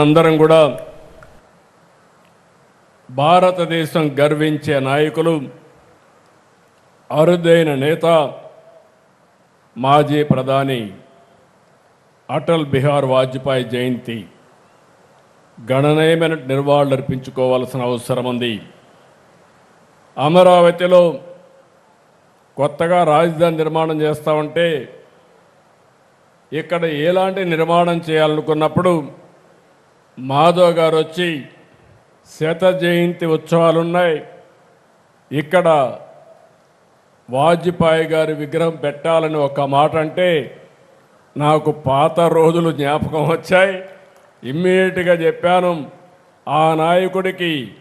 అందరం కూడా భారతదేశం గర్వించే నాయకులు అరుదైన నేత మాజీ ప్రధాని అటల్ బిహార్ వాజ్పేయి జయంతి గణనీయమైన నిర్వహణలర్పించుకోవాల్సిన అవసరం ఉంది. అమరావతిలో కొత్తగా రాజధాని నిర్మాణం చేస్తామంటే ఇక్కడ ఎలాంటి నిర్మాణం చేయాలనుకున్నప్పుడు మాధవ్ గారు వచ్చి శత జయంతి ఉత్సవాలున్నాయి. ఇక్కడ వాజ్పేయి గారి విగ్రహం పెట్టాలని ఒక మాట అంటే నాకు పాత రోజులు జ్ఞాపకం వచ్చాయి. ఇమ్మీడియట్గా చెప్పాను ఆ నాయకుడికి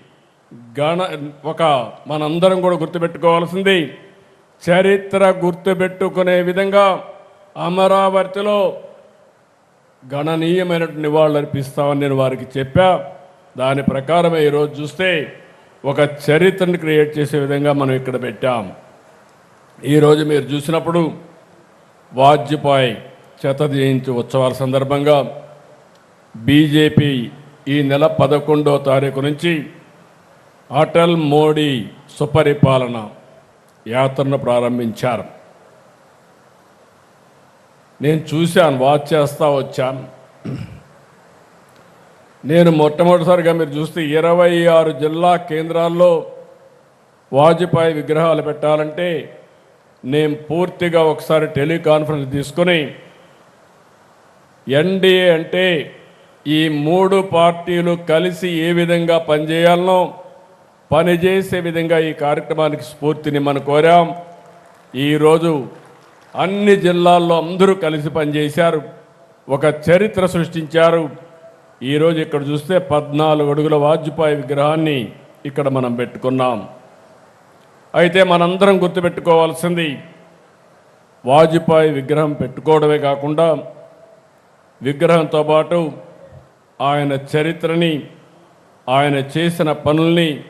గణ ఒక మనందరం కూడా గుర్తుపెట్టుకోవాల్సింది చరిత్ర గుర్తుపెట్టుకునే విధంగా అమరావతిలో గణనీయమైనటువంటి నివాళులు అర్పిస్తామని నేను వారికి చెప్పా. దాని ప్రకారమే ఈరోజు చూస్తే ఒక చరిత్రను క్రియేట్ చేసే విధంగా మనం ఇక్కడ పెట్టాం. ఈరోజు మీరు చూసినప్పుడు వాజ్పేయి శత జయంతి ఉత్సవాల సందర్భంగా బీజేపీ ఈ నెల పదకొండో తారీఖు నుంచి అటల్ మోడీ సుపరిపాలన యాత్రను ప్రారంభించారు. నేను చూశాను వాచ్ చేస్తా వచ్చాను. నేను మొట్టమొదటిసారిగా మీరు చూస్తే ఇరవై ఆరు జిల్లా కేంద్రాల్లో వాజ్పేయి విగ్రహాలు పెట్టాలంటే నేను పూర్తిగా ఒకసారి టెలికాన్ఫరెన్స్ తీసుకొని ఎన్డీఏ అంటే ఈ మూడు పార్టీలు కలిసి ఏ విధంగా పనిచేయాలనో పనిచేసే విధంగా ఈ కార్యక్రమానికి స్ఫూర్తిని మనం కోరాం. ఈరోజు అన్ని జిల్లాల్లో అందరూ కలిసి పనిచేశారు. ఒక చరిత్ర సృష్టించారు. ఈరోజు ఇక్కడ చూస్తే పద్నాలుగు అడుగుల వాజ్పేయి విగ్రహాన్ని ఇక్కడ మనం పెట్టుకున్నాం. అయితే మనందరం గుర్తుపెట్టుకోవాల్సింది వాజ్పేయి విగ్రహం పెట్టుకోవడమే కాకుండా విగ్రహంతో పాటు ఆయన చరిత్రని ఆయన చేసిన పనుల్ని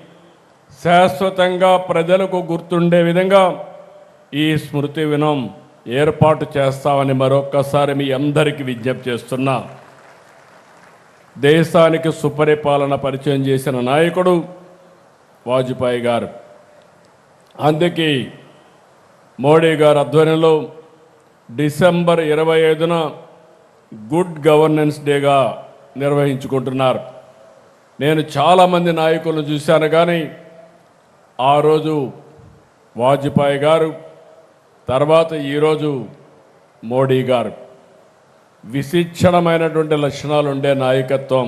శాశ్వతంగా ప్రజలకు గుర్తుండే విధంగా ఈ స్మృతి వినం. ఏర్పాటు చేస్తామని మరొక్కసారి మీ అందరికీ విజ్ఞప్తి చేస్తున్నా. దేశానికి సుపరిపాలన పరిచయం చేసిన నాయకుడు వాజ్పేయి గారు. అందుకే మోడీ గారి ఆధ్వర్యంలో డిసెంబర్ ఇరవై ఐదున గుడ్ గవర్నెన్స్ డేగా నిర్వహించుకుంటున్నారు. నేను చాలామంది నాయకులను చూశాను కానీ ఆ రోజు వాజ్పేయి గారు తర్వాత ఈరోజు మోడీ గారు విశిక్షణమైనటువంటి లక్షణాలు ఉండే నాయకత్వం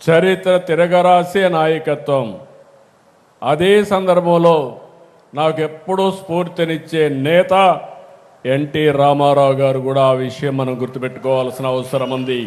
చరిత్ర తిరగరాసే నాయకత్వం. అదే సందర్భంలో నాకు ఎప్పుడూ స్ఫూర్తినిచ్చే నేత ఎన్టీ రామారావు గారు కూడా ఆ విషయం మనం గుర్తుపెట్టుకోవాల్సిన అవసరం ఉంది.